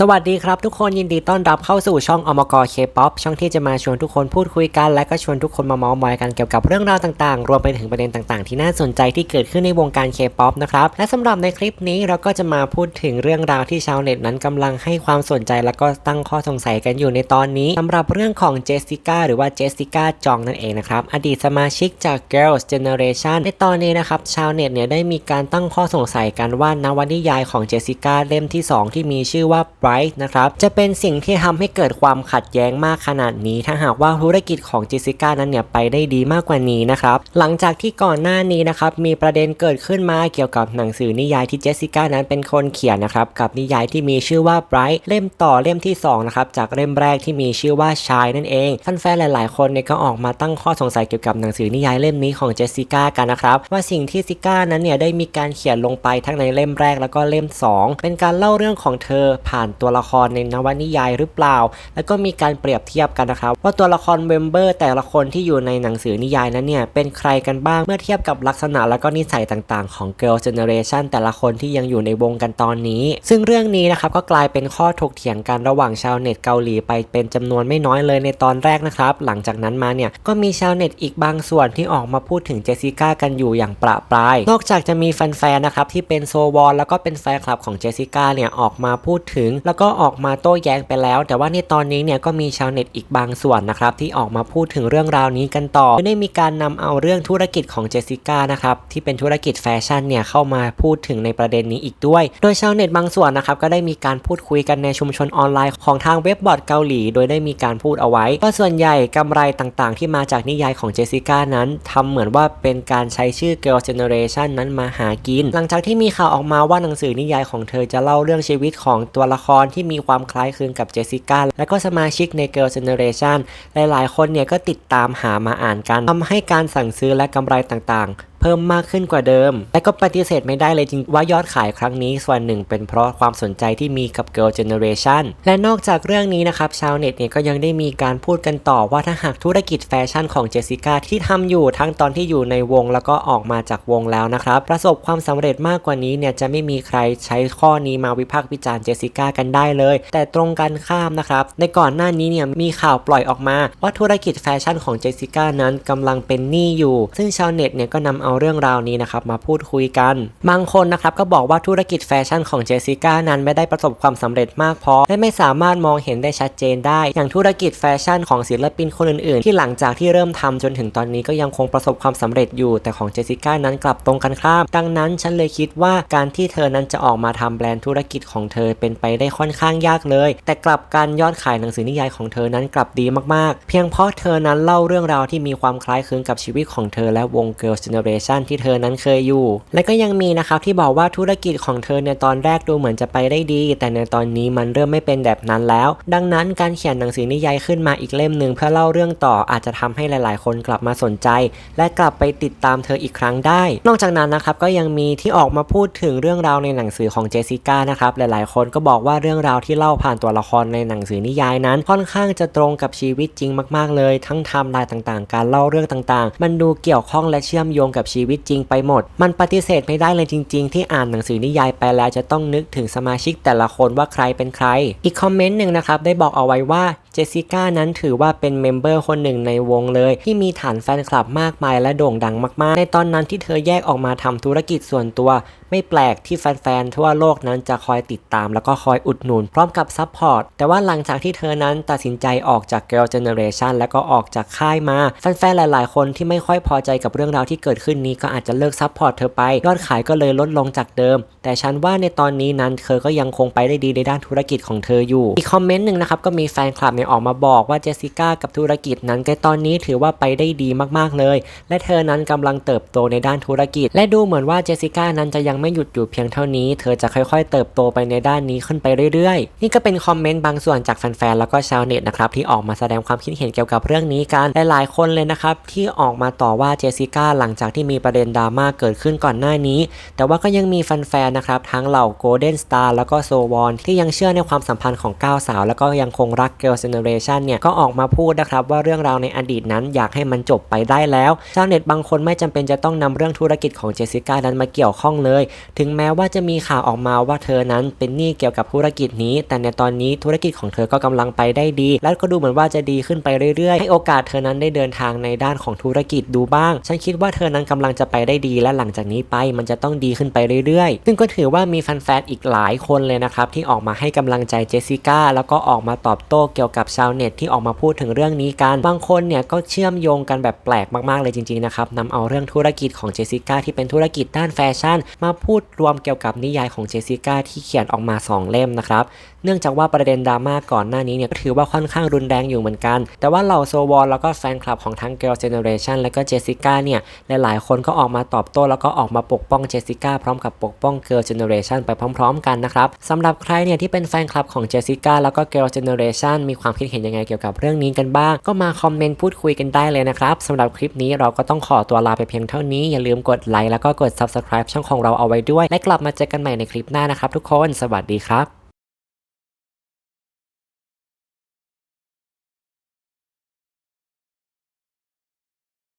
สวัสดีครับทุกคนยินดีต้อนรับเข้าสู่ช่องอมกเคป๊อปช่องที่จะมาชวนทุกคนพูดคุยกัน และก็ชวนทุกคนมาเมาส์มอยกันเกี่ยวกับเรื่องราวต่างๆ รวมไปถึงประเด็นต่างๆ ที่น่าสนใจที่เกิดขึ้นในวงการเคป๊อปนะครับและสำหรับในคลิปนี้เราก็จะมาพูดถึงเรื่องราวที่ชาวเน็ตนั้นกำลังให้ความสนใจ และก็ตั้งข้อสงสัยกันอยู่ในตอนนี้สำหรับเรื่องของเจสสิก้าหรือว่าเจสสิก้าจองนั่นเองนะครับอดีตสมาชิกจาก Girls Generation ในตอนนี้นะครับชาวเน็ตเนี่ยได้มีการตั้งข้อสงสัยกันว่านวนิยายของเจสสิก้าเล่มที่สองที่มีชื่อว่า Bright นะครับจะเป็นสิ่งที่ทำให้เกิดความขัดแย้งมากขนาดนี้ ถ้าหากว่าธุรกิจของเจสสิก้านั้นเนี่ยไปได้ดีมากกว่านี้นะครับหลังจากที่ก่อนหน้านี้นะครับมีประเด็นเกิดขึ้นมาเกี่ยวกับหนังสือนิยายที่เจสสิก้านั้นเป็นคนเขียนนะครับกับนิยายที่มีชื่อว่า Bright เล่มต่อเล่มที่สองนะครับจากเล่มแรกที่มีชื่อว่าชายนั่นเองแฟนๆหลาย ๆ คนเนี่ยก็ออกมาตั้งข้อสงสัยเกี่ยวกับหนังสือนิยายเล่มนี้ของเจสสิก้ากันนะครับว่าสิ่งที่ซิก้านั้นเนี่ยได้มีการเขียนลงไปทั้งในเล่มแรกแล้วก็เล่ม 2 เป็นการเล่าเรื่องของเธอผ่านตัวละครในนวนิยายหรือเปล่า แล้วก็มีการเปรียบเทียบกันนะครับ ว่าตัวละครเมมเบอร์แต่ละคนที่อยู่ในหนังสือนิยายนั้นเนี่ยเป็นใครกันบ้างเมื่อเทียบกับลักษณะแล้วก็นิสัยต่างๆ ของ Girl Generation แต่ละคนที่ยังอยู่ในวงกันตอนนี้ ซึ่งเรื่องนี้นะครับก็กลายเป็นข้อถกเถียงกันระหว่างชาวเน็ตเกาหลีไปเป็นจำนวนไม่น้อยเลยในตอนแรกนะครับ หลังจากนั้นมาเนี่ยก็มีชาวเน็ตอีกบางส่วนที่ออกมาพูดถึงเจสสิก้ากันอยู่อย่างประปราย นอกจากจะมีแฟนๆนะครับที่เป็นโซวอนแล้วก็เป็นแฟนคลับของเจสสิก้าเนี่ยออกมาพูดถึงแล้วก็ออกมาโต้แย้งไปแล้ว แต่ว่าในตอนนี้เนี่ยก็มีชาวเน็ตอีกบางส่วนนะครับที่ออกมาพูดถึงเรื่องราวนี้กันต่อได้มีการนำเอาเรื่องธุรกิจของเจสสิก้านะครับที่เป็นธุรกิจแฟชั่นเนี่ยเข้ามาพูดถึงในประเด็นนี้อีกด้วย โดยชาวเน็ตบางส่วนนะครับก็ได้มีการพูดคุยกันในชุมชนออนไลน์ของทางเว็บบอร์ดเกาหลี โดยได้มีการพูดเอาไว้ว่าส่วนใหญ่กำไรต่างๆ ที่มาจากนิยายของเจสสิก้านั้นทำเหมือนว่าเป็นการใช้ชื่อ Girl Generation นั้นมาหากิน หลังจากที่มีข่าวออกมาว่าหนังสือนิยายของเธอจะเล่าเรื่องชีวิตของตัวละครที่มีความคล้ายคลึงกับเจสสิก้าและก็สมาชิกใน Girl Generation หลายๆ คนเนี่ยก็ติดตามหามาอ่านกันทำให้การสั่งซื้อและกำไรต่างๆเพิ่มมากขึ้นกว่าเดิม และก็ปฏิเสธไม่ได้เลยจริงว่ายอดขายครั้งนี้ส่วนหนึ่งเป็นเพราะความสนใจที่มีกับ Girl Generation และนอกจากเรื่องนี้นะครับ ชาวเน็ตเนี่ยก็ยังได้มีการพูดกันต่อว่าถ้าหากธุรกิจแฟชั่นของเจสสิก้าที่ทำอยู่ทั้งตอนที่อยู่ในวงแล้วก็ออกมาจากวงแล้วนะครับ ประสบความสำเร็จมากกว่านี้เนี่ยจะไม่มีใครใช้ข้อนี้มาวิพากษ์วิจารณ์เจสสิก้ากันได้เลย แต่ตรงกันข้ามนะครับ ในก่อนหน้านี้เนี่ยมีข่าวปล่อยออกมา ว่าธุรกิจแฟชั่นของเจสสิก้านั้นกำลังเป็นหนี้อยู่ ซึ่งชาวเน็ตเนี่ยก็นำเอาเรื่องราวนี้นะครับมาพูดคุยกัน บางคนนะครับก็บอกว่าธุรกิจแฟชั่นของเจสสิก้านั้นไม่ได้ประสบความสำเร็จมากพอ และไม่สามารถมองเห็นได้ชัดเจนได้ อย่างธุรกิจแฟชั่นของศิลปินคนอื่นๆ ที่หลังจากที่เริ่มทำจนถึงตอนนี้ก็ยังคงประสบความสำเร็จอยู่ แต่ของเจสสิก้านั้นกลับตรงกันข้าม ดังนั้นฉันเลยคิดว่าการที่เธอนั้นจะออกมาทำแบรนด์ธุรกิจของเธอเป็นไปได้ค่อนข้างยากเลย แต่กลับการยอดขายหนังสือนิยายของเธอนั้นกลับดีมากๆ เพียงเพราะเธอนั้นเล่าเรื่องราวที่มีความคล้ายคลึงกับชีวิตของเธอและวง Girls Generation ที่เธอนั้นเคยอยู่ และก็ยังมีนะครับที่บอกว่าธุรกิจของเธอในตอนแรกดูเหมือนจะไปได้ดี แต่ในตอนนี้มันเริ่มไม่เป็นแบบนั้นแล้ว ดังนั้นการเขียนหนังสือนิยายขึ้นมาอีกเล่มหนึ่งเพื่อเล่าเรื่องต่ออาจจะทำให้หลายๆ คนกลับมาสนใจ และกลับไปติดตามเธออีกครั้งได้ นอกจากนั้นนะครับก็ยังมีที่ออกมาพูดถึงเรื่องราวในหนังสือของเจสสิก้านะครับหลายๆ คนก็บอกว่าเรื่องราวที่เล่าผ่านตัวละครในหนังสือนิยายนั้น ค่อนข้างจะตรงกับชีวิตจริงมาก ๆ เลย ทั้งไทม์ไลน์ต่างๆ การเล่าเรื่องต่างๆ มันดูเกี่ยวข้องและเชื่อมโยงกับชีวิตจริงไปหมด มันปฏิเสธไม่ได้เลยจริง ๆ ที่อ่านหนังสือนิยายไปแล้วจะต้องนึกถึงสมาชิกแต่ละคนว่าใครเป็นใคร อีกคอมเมนต์หนึ่งนะครับได้บอกเอาไว้ว่า เจสสิก้านั้นถือว่าเป็นเมมเบอร์คนหนึ่งในวงเลย ที่มีฐานแฟนคลับมากมายและโด่งดังมากๆ ในตอนนั้นที่เธอแยกออกมาทำธุรกิจส่วนตัว ไม่แปลกที่แฟนๆทั่วโลกนั้นจะคอยติดตาม แล้วก็คอยอุดหนุน พร้อมกับซัพพอร์ตแต่ว่าหลังจากที่เธอนั้นตัดสินใจออกจาก Girl Generation แล้วก็ออกจากค่ายมาแฟนๆหลาย ๆ คนที่ไม่ค่อยพอใจกับเรื่องราวที่เกิดขึ้นนี้ก็อาจจะเลิกซัพพอร์ตเธอไปยอดขายก็เลยลดลงจากเดิม แต่ฉันว่าในตอนนี้นั้นเธอก็ยังคงไปได้ดีในด้านธุรกิจของเธออยู่อีกคอมเมนต์หนึ่งนะครับก็มีแฟนคลับเนี่ยออกมาบอกว่าเจสสิก้ากับธุรกิจนั้นในตอนนี้ถือว่าไปได้ดีมากๆเลย และเธอนั้นกำลังเติบโตในด้านธุรกิจ และดูเหมือนว่าเจสสิก้านั้นจะยังไม่หยุดอยู่เพียงเท่านี้ เธอจะค่อยๆ เติบโตไปในด้านนี้ขึ้นไปเรื่อยๆ นี่ก็เป็นคอมเมนต์บางส่วนจากแฟนๆแล้วก็ชาวเน็ตนะครับที่ออกมาแสดงความคิดเห็นเกี่ยวกับเรื่องนี้กันหลายๆคนเลยนะครับที่ออกมาต่อว่าเจสสิก้าหลังจากที่มีประเด็นดราม่าเกิดขึ้นก่อนหน้านี้ แต่ว่าก็ยังมีแฟนๆนะครับทั้งเหล่า Golden Star แล้วก็โซวอนที่ยังเชื่อในความสัมพันธ์ของก้าวสาว แล้วก็ยังคงรัก Girl Generation เนี่ยก็ออกมาพูดนะครับว่าเรื่องราวในอดีตนั้นอยากให้มันจบไปได้แล้วชาวเน็ตบางคนไม่จำเป็นจะต้องนำเรื่องธุรกิจของเจสสิก้านั้นมาเกี่ยวข้องเลย ถึงแม้ว่าจะมีข่าวออกมาว่าเธอนั้นเป็นหนี้เกี่ยวกับธุรกิจนี้ แต่ในตอนนี้ธุรกิจของเธอก็กำลังไปได้ดี และก็ดูเหมือนว่าจะดีขึ้นไปเรื่อยๆ ให้โอกาสเธอนั้นได้เดินทางในด้านของธุรกิจดูบ้าง ฉันคิดว่าเธอนั้นกำลังจะไปได้ดี และหลังจากนี้ไปมันจะต้องดีขึ้นไปเรื่อยๆ ซึ่งก็ถือว่ามีแฟนๆอีกหลายคนเลยนะครับที่ออกมาให้กำลังใจเจสสิก้าแล้วก็ออกมาตอบโต้เกี่ยวกับชาวเน็ตที่ออกมาพูดถึงเรื่องนี้กันบางคนเนี่ยก็เชื่อมโยงกันแบบแปลกมากๆเลยจริงๆนะครับนำเอาเรื่องธุรกิจของเจสิก้าที่เป็นธุรกิจด้านแฟชั่น มาพูดรวมเกี่ยวกับนิยายของเจสิก้าที่เขียนออกมา 2 เล่มนะครับเนื่องจากว่าประเด็นดราม่าก่อนหน้านี้เนี่ยก็ถือว่าค่อนข้างรุนแรงอยู่เหมือนกัน แต่ว่าเหล่าโซวอนแล้วก็แฟนคลับของทั้ง Girl Generation และก็เจสิก้าเนี่ยหลายๆคนก็ออกมาตอบโต้แล้วก็ออกมาปกป้องเจสิก้าพร้อมกับปกป้อง Girl Generation ไปพร้อม ๆ กันนะครับสำหรับใครเนี่ยที่เป็นแฟนคลับของเจสิก้าแล้วก็ Girl Generation มีความคิดเห็นยังไงเกี่ยวกับเรื่องนี้กันบ้าง ก็มาคอมเมนต์พูดคุยกันได้เลยนะครับสำหรับคลิปนี้เราก็ต้องขอตัวลาไปเพียงเท่านี้อย่าลืมกดไลค์แล้วก็กด Subscribe ช่องของเราเอาไว้ด้วย และกลับมาเจอกันใหม่ในคลิปหน้านะครับทุกคน สวัสดีครับ